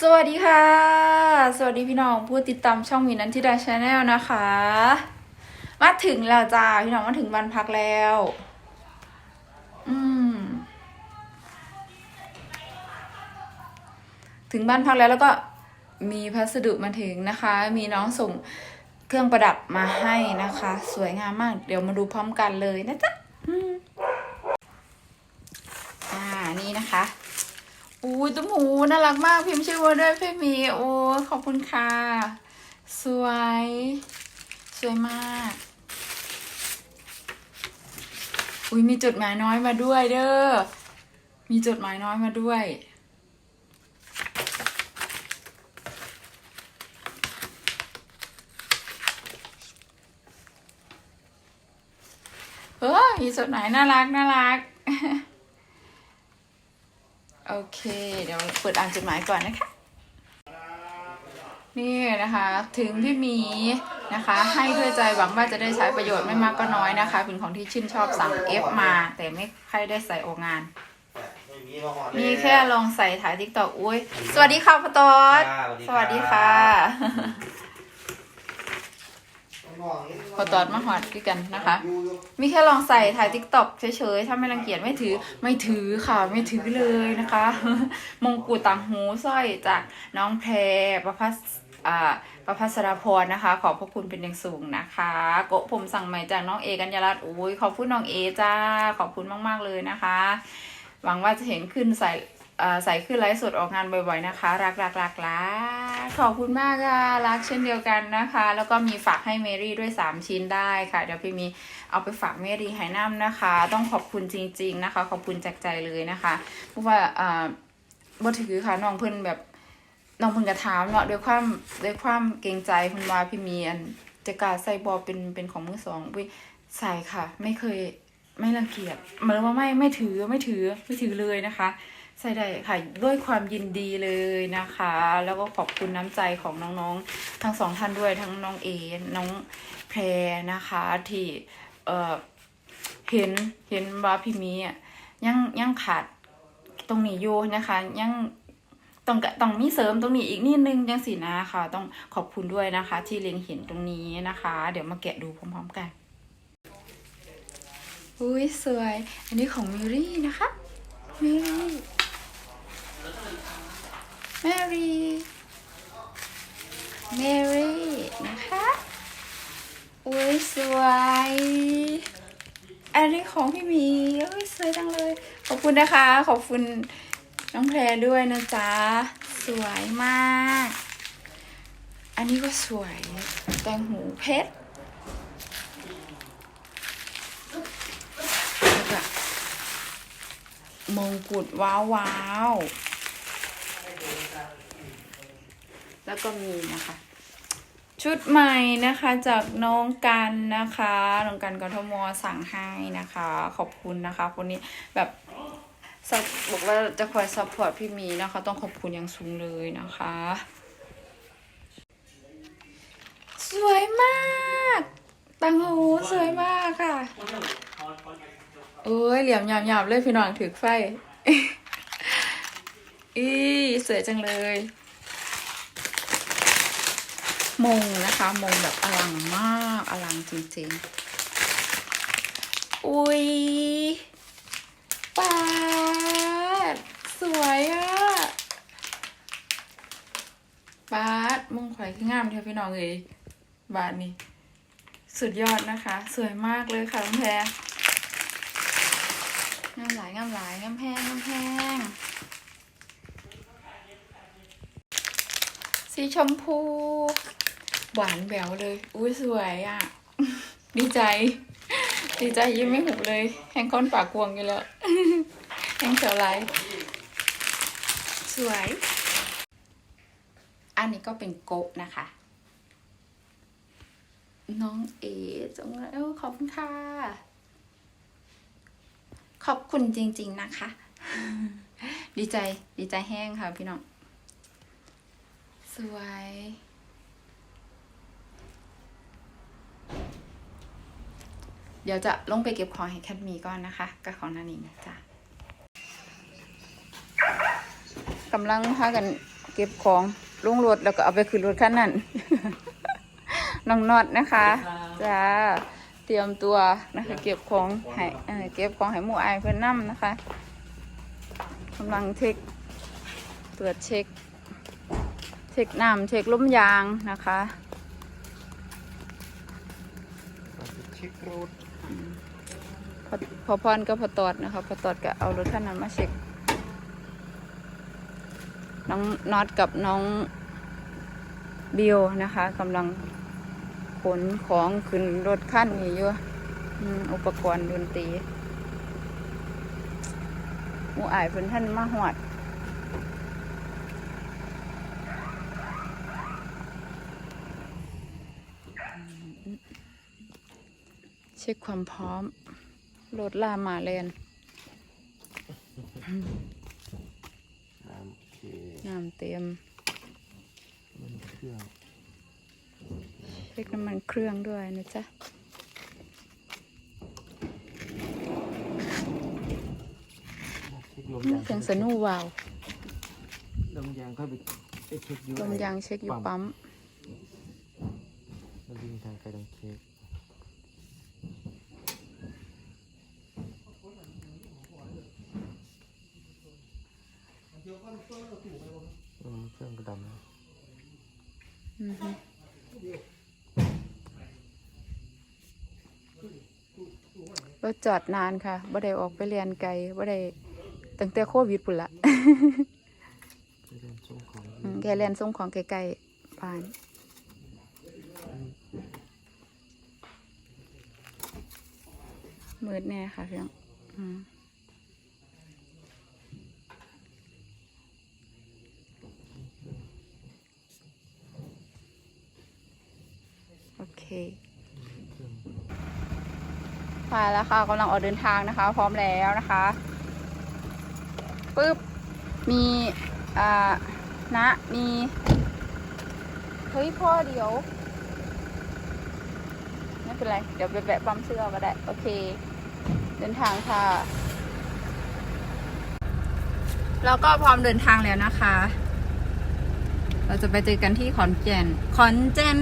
สวัสดีค่ะ สวัสดีพี่น้องผู้ติดตามช่องมีนันทิดาชาแนลนะคะ มาถึงแล้วจ้าพี่น้องมาถึงวันพักแล้ว อืม ถึงบ้านพักแล้วแล้วก็มีพัสดุมาถึงนะคะ มีน้องส่งเครื่องประดับมาให้นะคะ สวยงามมาก เดี๋ยวมาดูพร้อมกันเลยนะจ๊ะอ่านี่นะคะ อุ้ยตุ้มหูน่ารักมากพิมพ์ชื่อว่าด้วยพี่มีโอ้ขอบคุณค่ะ สวย สวยมาก อุ้ยมีจดหมายน้อยมาด้วยเด้อ มีจดหมายน้อยมาด้วยเฮ้ยมีจดหมายน่ารักน่ารัก โอเค เดี๋ยวเปิดอ่านจดหมายก่อนนะคะ นี่นะคะ ถึงพี่หมีนะคะ ให้ด้วยใจหวังว่าจะได้ใช้ประโยชน์ไม่มากก็น้อยนะคะ เป็นของที่ชื่นชอบสั่งเอฟมา แต่ไม่ค่อยได้ใส่ออกงานไม่มีมาหอดเลยมีแค่ลองใส่ถ่ายทิกตอกอุ้ย สวัสดีค่ะพ่อตอดจ้าสวัสดีค่ะ พอตอดมาหอดด้วยกันนะคะ มีแค่ลองใส่ถ่ายทิกตอกเฉยๆ ถ้าไม่รังเกียจไม่ถือไม่ถือค่ะ ไม่ถือเลยนะคะ มงกุฎต่างหูสร้อยจากน้องแพรประพัสอ่าประพัสราพรนะคะ ขอบพระคุณเป็นอย่างสูงนะคะ โกะผมสั่งใหม่จากน้องเอกัญญารัตน์อุ้ยขอบคุณน้องเอจ้า ขอบคุณมาก ๆ เลยนะคะ หวังว่าจะเห็นขึ้นใส่เอ่อ ใส่ขึ้นไลฟ์สดออกงานบ่อยๆนะคะ รักรักรักรักขอบคุณมากค่ะรักเช่นเดียวกันนะคะ แล้วก็มีฝากให้เมรี่ด้วย 3 ชิ้นได้ค่ะ เดี๋ยวพี่มีเอาไปฝากเมรี่ไหน้ำนะคะ ต้องขอบคุณจริง ๆนะคะ ขอบคุณจากใจเลยนะคะเพราะว่าอ่าบ่ถือค่ะน้องเพิ่นแบบน้องเพิ่นกระถามเนาะด้วยความด้วยความเกรงใจเพิ่นว่าพี่มีอันจะกาใส่บอเป็นเป็นของมือสองอุ้ยใส่ค่ะ ไม่เคยไม่รังเกียจหมายว่าไม่ไม่ถือไม่ถือไม่ถือเลยนะคะ ใส่ได้ค่ะด้วยความยินดีเลยนะคะ แล้วก็ขอบคุณน้ำใจของน้องๆ ทั้งสองท่านด้วยทั้งน้องเอน้องแพรนะคะที่เอ่อเห็นเห็นว่าพี่มีอะยังยังขาดตรงนี้อยู่นะคะยังต้องต้องมีเสริมตรงนี้อีกนิดนึงยังสินะค่ะ ต้องขอบคุณด้วยนะคะ ที่เล็งเห็นตรงนี้นะคะ เดี๋ยวมาแกะดูพร้อมๆกันอุ้ยสวย อันนี้ของมิรี่นะคะมิรี่ แมรี่แมรี่นะคะ อุ้ยสวย อันนี้ของพี่มีอุ้ยสวยจังเลย ขอบคุณนะคะ ขอบคุณน้องแพรด้วยนะจ๊ะ สวยมาก อันนี้ก็สวย แตงหูเพชรแล้วก็มงกุฎว้าวว้าว แล้วก็มีนะคะ ชุดใหม่นะคะจากน้องกันนะคะน้องกันกทมสั่งให้นะคะ ขอบคุณนะคะคนนี้แบบบอกว่าจะคอยซัพพอร์ตพี่มีนะคะ ต้องขอบคุณอย่างสูงเลยนะคะ สวยมากตังหูสวยมากค่ะ โอ้ยเหลี่ยมหยาบๆเลยพี่น้องถือไฟ อีสวยจังเลย มงนะคะมงแบบอลังมากอลังจริงๆ อุ้ยปาดสวยอะปาดมงข่อยขึ้นงามเท่าพี่น้องเลยบาทนี้ สุดยอดนะคะ สวยมากเลยค่ะน้องแพรงามหลายงามหลายงามแพงงามแพงสีชมพู หวานแหววเลย อุ้ยสวยอะ ดีใจ ดีใจยิ้มไม่หุบเลย แห้งค้อนปากกวงอยู่แล้ว แห้งเสียวไหลสวย อันนี้ก็เป็นโกะนะคะ น้องเอจงแล้วขอบคุณค่ะ ขอบคุณจริง ๆนะคะ ดีใจ ดีใจแห้งค่ะพี่น้อง สวย เดี๋ยวจะลงไปเก็บของให้แคทมีก่อนนะคะ กับของนานิงจ้ะกำลังพากันเก็บของลงรถแล้วก็เอาไปขึ้นรถคันนั้นน้องน็อตนะคะจ้าเตรียมตัวนะคะ เก็บของให้เอ่อเก็บของให้หมู่อายเพื่อนนั่นะคะกำลังเช็คตรวจเช็ค เช็คน้ำเช็คลมยางนะคะเช็ครถ พอพอพรก็พอตอดนะคะพอตอดก็เอารถคันนั้นมาเช็คน้องน็อตกับน้องบิวนะคะกำลังขนของขึ้นรถขั้นนี้อยู่อืมอุปกรณ์ดนตรีมูอายเพิ่นท่านมาหอดเช็คความพร้อม รถลามาเลนน้ำเคน้ำเต็มมันเครื่องเช็คน้ำมันเครื่องด้วยนะจ๊ะเช็คลมอืมยางเสียงสนูวาวลมยางค่อยไปไปเช็คอยูลมยางเช็คอยู่ปั๊มเราวิ่งทางไปตรงเช็คอืมเครื่องกระดำนะ อือฮึ รถจอดนานค่ะบ่ได้ออกไปเรียนไกลบ่ได้ตั้งแต่โควิดปุ่นละไปเดินส่งของอืมแค่เรียนส่งของไกลๆผ่านมืดแน่ค่ะพี่น้องอืม เคมาแล้วค่ะกำลังออกเดินทางนะคะ พร้อมแล้วนะคะปึ๊บมีอ่านะมีเฮ้ยพ่อเดี๋ยวไม่เป็นไรเดี๋ยวไปแบะปั๊มเสื้อมาได้โอเค เดินทางค่ะ แล้วก็พร้อมเดินทางแล้วนะคะ เราจะไปเจอกันที่ขอนแก่นขอนแก่น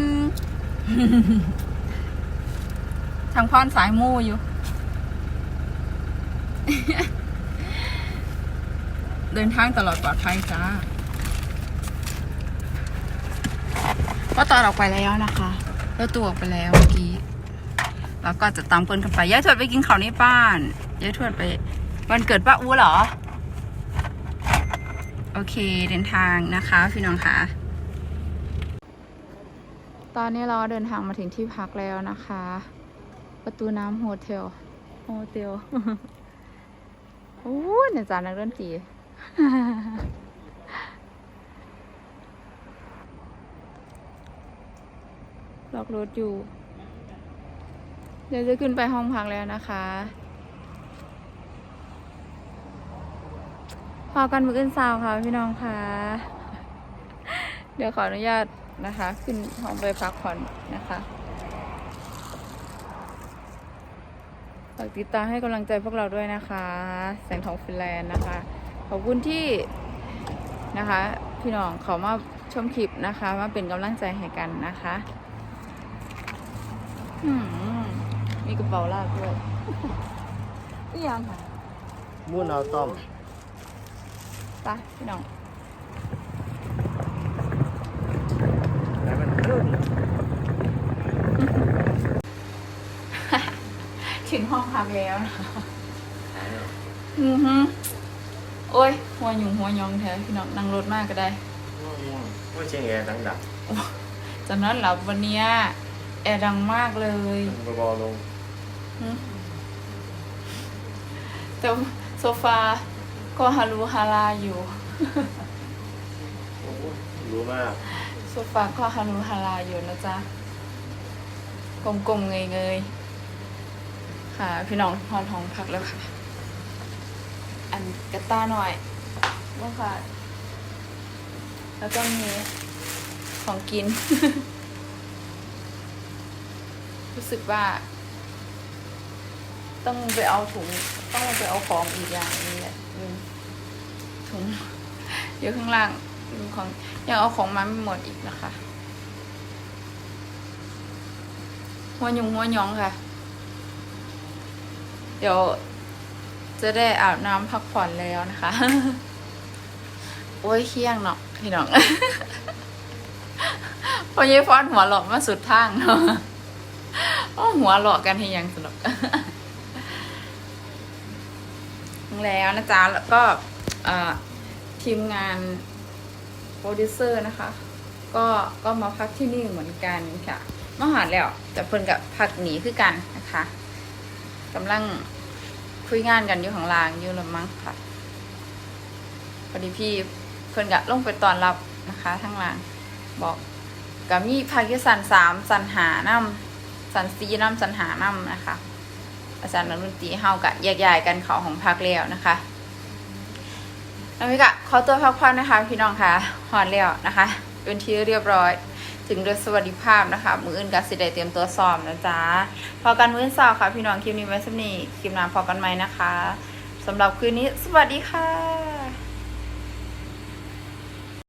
ทางพรสายมู่อยู่ เดินทางตลอดปลอดภัยจ้า ก็ตอนออกไปแล้วนะคะรถตัวออกไปแล้วเมื่อกี้ แล้วก็จะตามคนกันไปยายทวดไปกินข้าวในบ้านยายทวดไป วันเกิดป้าอูเหรอ โอเคเดินทางนะคะ พี่น้องคะ ตอนนี้เราเดินทางมาถึงที่พักแล้วนะคะ ประตูน้ำโฮเทล โฮเทลโอ้ยเนี่ยจานนักดนตรีล็อกรถอยู่ เดี๋ยวจะขึ้นไปห้องพักแล้วนะคะพอกันมืออื่นสาวค่ะพี่น้องค่ะ เดี๋ยวขออนุญาต นะคะ ขึ้นห้องไปพักผ่อนนะคะฝากติดตามให้กำลังใจพวกเราด้วยนะคะ แสงทองฟินแลนด์นะคะ ขอบคุณที่นะคะ พี่น้องเขามาชมคลิปนะคะ มาเป็นกำลังใจให้กันนะคะอืมมีกระเป๋าลากด้วยนี่ยังค่ะมุ่นเอาต้อมไปพี่น้อง แล้วมันเครื่อง ถึงห้องพักแล้วนะคะอือฮึโอ้ย หัวหยุ่งหัวยองแท้พี่น้องนั่งรถมากก็ได้ว่าเชียงแอร์ดังดังจากนั้นหลับวันเนี้ยแอร์ดังมากเลยเบาๆลงหึแต่โซฟาก็ฮารูฮาราอยู่รู้มาก โซฟาก็ฮารุฮาราอยู่นะจ๊ะกลมๆเงยๆค่ะ พี่น้องพรท้องพักแล้วค่ะ อันกระต้าหน่อยว่าค่ะ แล้วก็มีของกิน รู้สึกว่า ต้องไปเอาถุง ต้องไปเอาของอีกอย่างนึงแหละถุงเดี๋ยวข้างล่างของ ยังเอาของมาไม่หมดอีกนะคะหัวยุงหัวยองค่ะ เดี๋ยวจะได้อาบน้ำพักผ่อนแล้วนะคะ โอ้ยเคี่ยงเนาะพี่น้องพอยายฟอนหัวหลอกมาสุดทางเนาะโอ้หัวหลอกกันให้ยังสนุกแล้วนะจ๊ะแล้วก็ทีมงาน ปรดิวเซอร์นะคะ ก็ก็มาพักที่นี่เหมือนกันค่ะมาหาแล้วแต่เพิ่นกับพักหนีคือกันนะคะกำลังคุยงานกันอยู่ข้างล่างอยู่ละมั้งค่ะพอดีพี่เพิ่นกะลงไปตอนรับนะคะทั้งล่างบอกกับมีภาคที่สันสามสันหานำสันซีน้ำสันหานำนะคะ อาจารย์นักดนตรีเฮากะแยกย้ายกันเขาของภาคแล้วนะคะ น้องมิกะขอตัวพักผ่อนนะคะพี่น้องค่ะหอนแล้วนะคะเป็นที่เรียบร้อย ถึงโดยสวัสดิภาพนะคะ มืออื่นกับสิได้เตรียมตัวซ้อมนะจ๊ะพอกันมื้อสาร์ค่ะ พี่น้องคลิปนี้ไว้สำนีคลิปหน้าพอกันไหมนะคะสำหรับคืนนี้สวัสดีค่ะ